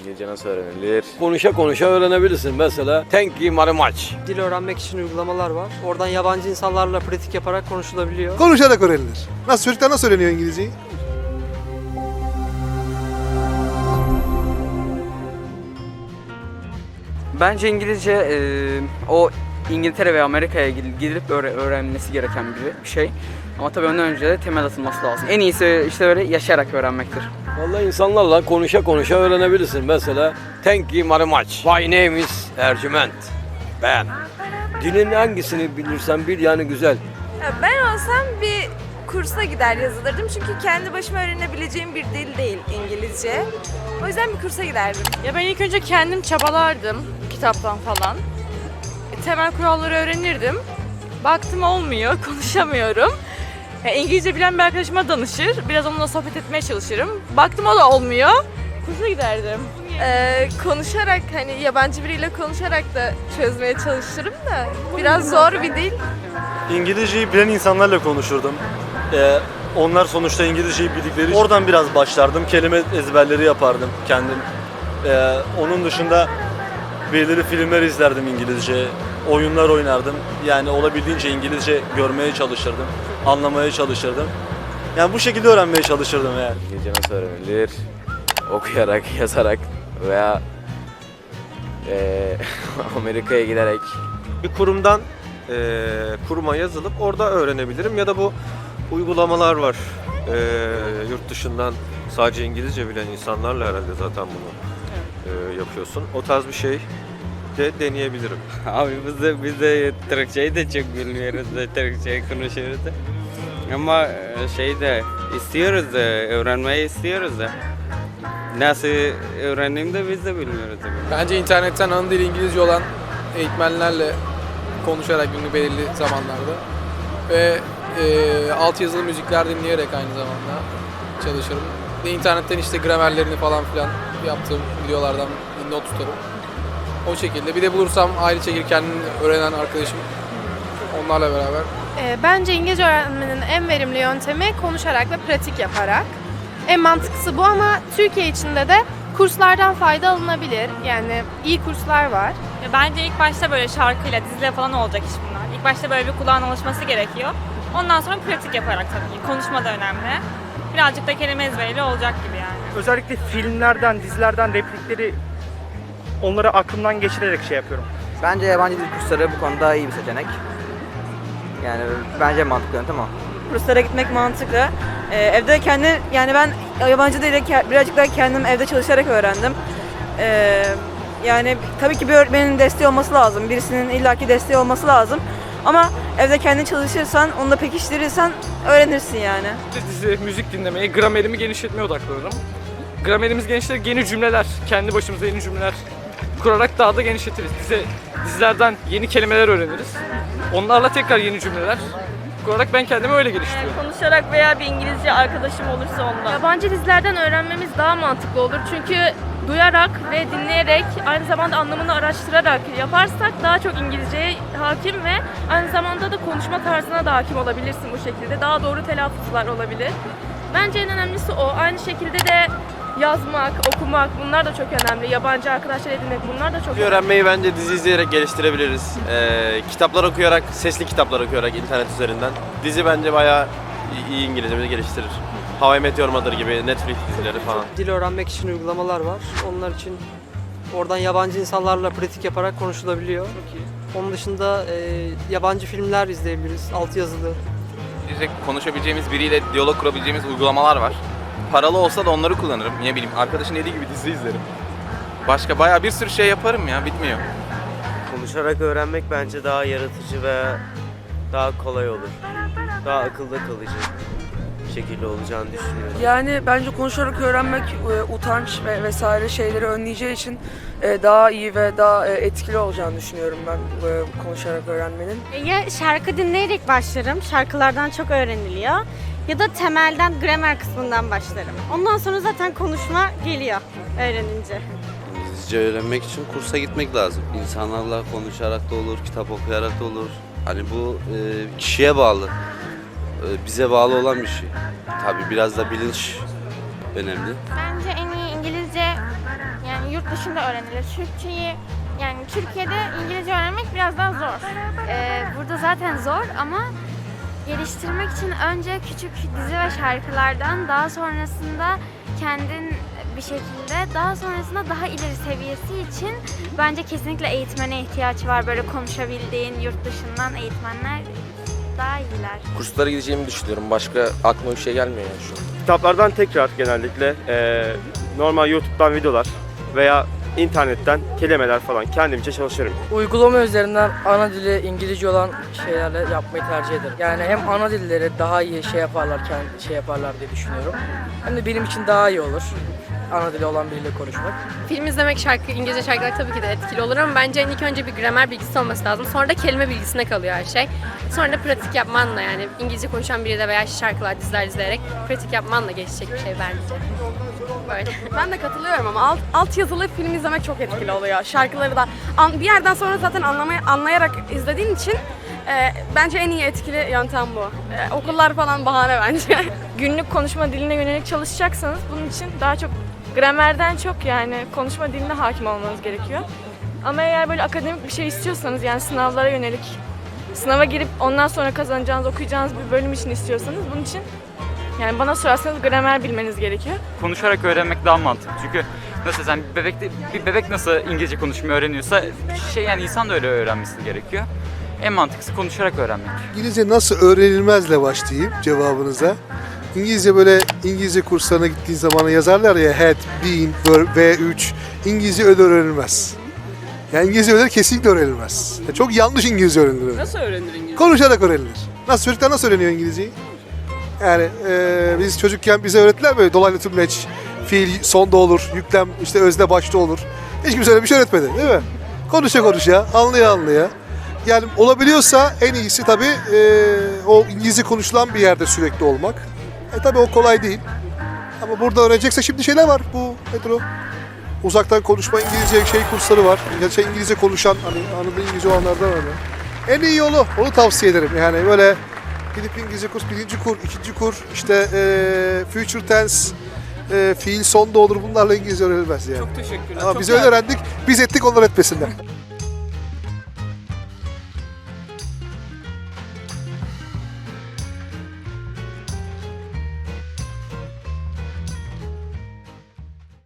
İngilizce nasıl öğrenilir? Konuşa konuşa öğrenebilirsin. Mesela thank you very much. Dil öğrenmek için uygulamalar var. Oradan yabancı insanlarla pratik yaparak konuşulabiliyor. Konuşarak öğrenilir. Nasıl çocuklar nasıl öğreniyor İngilizceyi? Bence İngilizce e, o İngiltere ve Amerika'ya gidip gidip öğre- öğrenmesi gereken bir, bir şey. Ama tabii ondan önce de temel atılması lazım. En iyisi işte böyle yaşayarak öğrenmektir. Vallahi insanlarla konuşa konuşa öğrenebilirsin. Mesela thank you very much. My name is Ercüment. Ben. Dilin hangisini bilirsen bil yani güzel. Ya ben olsam bir kursa gider yazılırdım çünkü kendi başıma öğrenebileceğim bir dil değil İngilizce. O yüzden bir kursa giderdim. Ya ben ilk önce kendim çabalardım kitaptan falan. E, Temel kuralları öğrenirdim. Baktım olmuyor, konuşamıyorum. E, İngilizce bilen bir arkadaşıma danışır, biraz onunla sohbet etmeye çalışırım. Baktım o da olmuyor, kursa giderdim. Ee, konuşarak hani yabancı biriyle konuşarak da çözmeye çalışırım da biraz zor bir dil. İngilizceyi bilen insanlarla konuşurdum. Ee, onlar sonuçta İngilizceyi bildikleri için oradan biraz başlardım. Kelime ezberleri yapardım kendim. Ee, onun dışında belirli filmler izlerdim İngilizce. Oyunlar oynardım. Yani olabildiğince İngilizce görmeye çalışırdım. Anlamaya çalışırdım. Yani bu şekilde öğrenmeye çalışırdım yani. İngilizce nasıl öğrenilir? Okuyarak, yazarak veya eee, Amerika'ya giderek. bir kurumdan eee, kuruma yazılıp orada öğrenebilirim ya da bu uygulamalar var Eee, yurt dışından sadece İngilizce bilen insanlarla herhalde zaten bunu eee, yapıyorsun. O tarz bir şey de deneyebilirim. Abi biz de, biz de Türkçeyi de çok bilmiyoruz da Türkçeyi konuşuyoruz da. Ama e, şey de istiyoruz da öğrenmeyi istiyoruz da. Nasıl öğreneyim de biz de bilmiyoruz. Bence internetten ana dili İngilizce olan eğitmenlerle konuşarak günlük belirli zamanlarda ve e, altyazılı müzikler dinleyerek aynı zamanda çalışırım. Ve internetten işte gramerlerini falan filan yaptığım videolardan not tutarım. O şekilde. Bir de bulursam ayrı çekir kendini öğrenen arkadaşım onlarla beraber Ee, bence İngilizce öğrenmenin en verimli yöntemi konuşarak ve pratik yaparak. En mantıklısı bu ama Türkiye içinde de kurslardan fayda alınabilir. Yani iyi kurslar var. Bence ilk başta böyle şarkıyla, diziyle falan olacak iş bunlar. İlk başta böyle bir kulağın alışması gerekiyor. Ondan sonra pratik yaparak tabii ki. Konuşma da önemli. Birazcık da kelime ezberiyle olacak gibi yani. Özellikle filmlerden, dizilerden replikleri onları aklımdan geçirerek şey yapıyorum. Bence yabancı dil kursları bu konuda iyi bir seçenek. Yani bence mantıklı yöntem o. Kurslara gitmek mantıklı. Ee, evde de kendi yani ben yabancı dili birazcık daha kendim evde çalışarak öğrendim. Ee, yani tabii ki bir öğretmenin desteği olması lazım. Birisinin illaki desteği olması lazım. Ama evde kendin çalışırsan, onu da pekiştirirsen öğrenirsin yani. dizi, müzik dinlemeye, gramerimi genişletmeye odaklanırım. Gramerimiz genişler, yeni cümleler, kendi başımıza yeni cümleler kurarak daha da genişletiriz. Dizi, dizilerden yeni kelimeler öğreniriz. Onlarla tekrar yeni cümleler kurarak ben kendimi öyle geliştiriyorum. Konuşarak veya bir İngilizce arkadaşım olursa ondan. Yabancı dizilerden öğrenmemiz daha mantıklı olur. Çünkü duyarak ve dinleyerek aynı zamanda anlamını araştırarak yaparsak daha çok İngilizceye hakim ve aynı zamanda da konuşma tarzına da hakim olabilirsin bu şekilde. Daha doğru telaffuzlar olabilir. Bence en önemlisi o. Aynı şekilde de yazmak, okumak bunlar da çok önemli. Yabancı arkadaşlar edinmek bunlar da çok önemli. Öğrenmeyi bence dizi izleyerek geliştirebiliriz. Eee, kitaplar okuyarak, sesli kitaplar okuyarak internet üzerinden. Dizi bence bayağı iyi- iyi İngilizcemizi geliştirir. How I Met Your Mother gibi Netflix dizileri falan. Dil öğrenmek için uygulamalar var. Onlar için oradan yabancı insanlarla pratik yaparak konuşulabiliyor. Onun dışında e, yabancı filmler izleyebiliriz. Altyazılı. konuşabileceğimiz biriyle diyalog kurabileceğimiz uygulamalar var. Paralı olsa da onları kullanırım. Ne bileyim arkadaşın dediği gibi dizi izlerim. Başka bayağı bir sürü şey yaparım ya bitmiyor. Konuşarak öğrenmek bence daha yaratıcı ve daha kolay olur. Daha akılda kalıcı şekilde olacağını düşünüyorum. Yani bence konuşarak öğrenmek e, utanç ve vesaire şeyleri önleyeceği için e, daha iyi ve daha e, etkili olacağını düşünüyorum ben e, konuşarak öğrenmenin. Ya şarkı dinleyerek başlarım. Şarkılardan çok öğreniliyor. Ya da temelden gramer kısmından başlarım. Ondan sonra zaten konuşma geliyor öğrenince. İngilizce öğrenmek için kursa gitmek lazım. İnsanlarla konuşarak da olur, kitap okuyarak da olur. Hani bu e, kişiye bağlı. E, bize bağlı olan bir şey. Tabii biraz da bilinç önemli. Bence en iyi İngilizce yani yurt dışında öğrenilir. Türkiye yani Türkiye'de İngilizce öğrenmek biraz daha zor. Ee, burada zaten zor ama geliştirmek için önce küçük dizi ve şarkılardan daha sonrasında kendin bir şekilde daha sonrasında daha ileri seviyesi için bence kesinlikle eğitmene ihtiyaç var. Böyle konuşabildiğin yurt dışından eğitmenler daha iyiler. Kurslara gideceğimi düşünüyorum. Başka aklıma bir şey gelmiyor yani şu an. Kitaplardan tekrar genellikle eee, normal YouTube'dan videolar veya internetten kelimeler falan kendimce çalışırım. Uygulama üzerinden ana dili İngilizce olan şeylerle yapmayı tercih ederim. Yani hem ana dilleri daha iyi şey yaparlar, kendi şey yaparlar diye düşünüyorum. Hem de benim için daha iyi olur. Ana dili olan biriyle konuşmak. Film izlemek şarkı, İngilizce şarkılar tabii ki de etkili olur ama bence ilk önce bir gramer bilgisi olması lazım. Sonra da kelime bilgisine kalıyor her şey. Sonra da pratik yapmanla yani İngilizce konuşan biriyle veya şarkılar, diziler izleyerek pratik yapmanla geçecek bir şey bence. Ben de katılıyorum ama alt, alt yazılı film izlemek çok etkili oluyor. Şarkıları da an- bir yerden sonra zaten anlamaya, anlayarak izlediğin için e, bence en iyi etkili yöntem bu. E, okullar falan bahane bence. Günlük konuşma diline yönelik çalışacaksanız bunun için daha çok gramerden çok yani konuşma diline hakim olmanız gerekiyor. Ama eğer böyle akademik bir şey istiyorsanız yani sınavlara yönelik sınava girip ondan sonra kazanacağınız, okuyacağınız bir bölüm için istiyorsanız bunun için yani bana sorarsanız gramer bilmeniz gerekiyor. Konuşarak öğrenmek daha mantıklı. Çünkü nasıl sen bir bebek, bir bebek nasıl İngilizce konuşmayı öğreniyorsa şey yani insan da öyle öğrenmesi gerekiyor. En mantıklısı konuşarak öğrenmek. İngilizce nasıl öğrenilmezle başlayayım cevabınıza. İngilizce böyle İngilizce kurslarına gittiğin zaman yazarlar ya had, been, were, V3. İngilizce öyle öğrenilmez. Yani İngilizce öyle kesinlikle öğrenilmez. Ya çok yanlış İngilizce öğrenilir. Nasıl öğrenir İngilizce? Konuşarak öğrenilir. Nasıl çocuklar nasıl öğreniyor İngilizceyi? Yani e, biz çocukken bize öğrettiler böyle dolaylı tümleç, fiil sonda olur, yüklem işte özne başta olur. Hiç kimse öyle bir şey öğretmedi değil mi? Konuşa konuşa, anlaya anlaya. Yani olabiliyorsa en iyisi tabii e, o İngilizce konuşulan bir yerde sürekli olmak. E tabii o kolay değil. Ama burada öğrenecekse şimdi şeyler var. Bu nedir o? Uzaktan konuşma İngilizce şey kursları var. Şey İngilizce konuşan hani anında İngilizce olanlardan öyle. En iyi yolu onu tavsiye ederim. Yani böyle gidip İngilizce kurs birinci kur, ikinci kur, işte e, future tense, e, fiil sonda olur bunlarla İngilizce öğrenilmez yani. Çok teşekkürler. Ama Çok biz öyle öğrendik, biz ettik onlar etmesinler.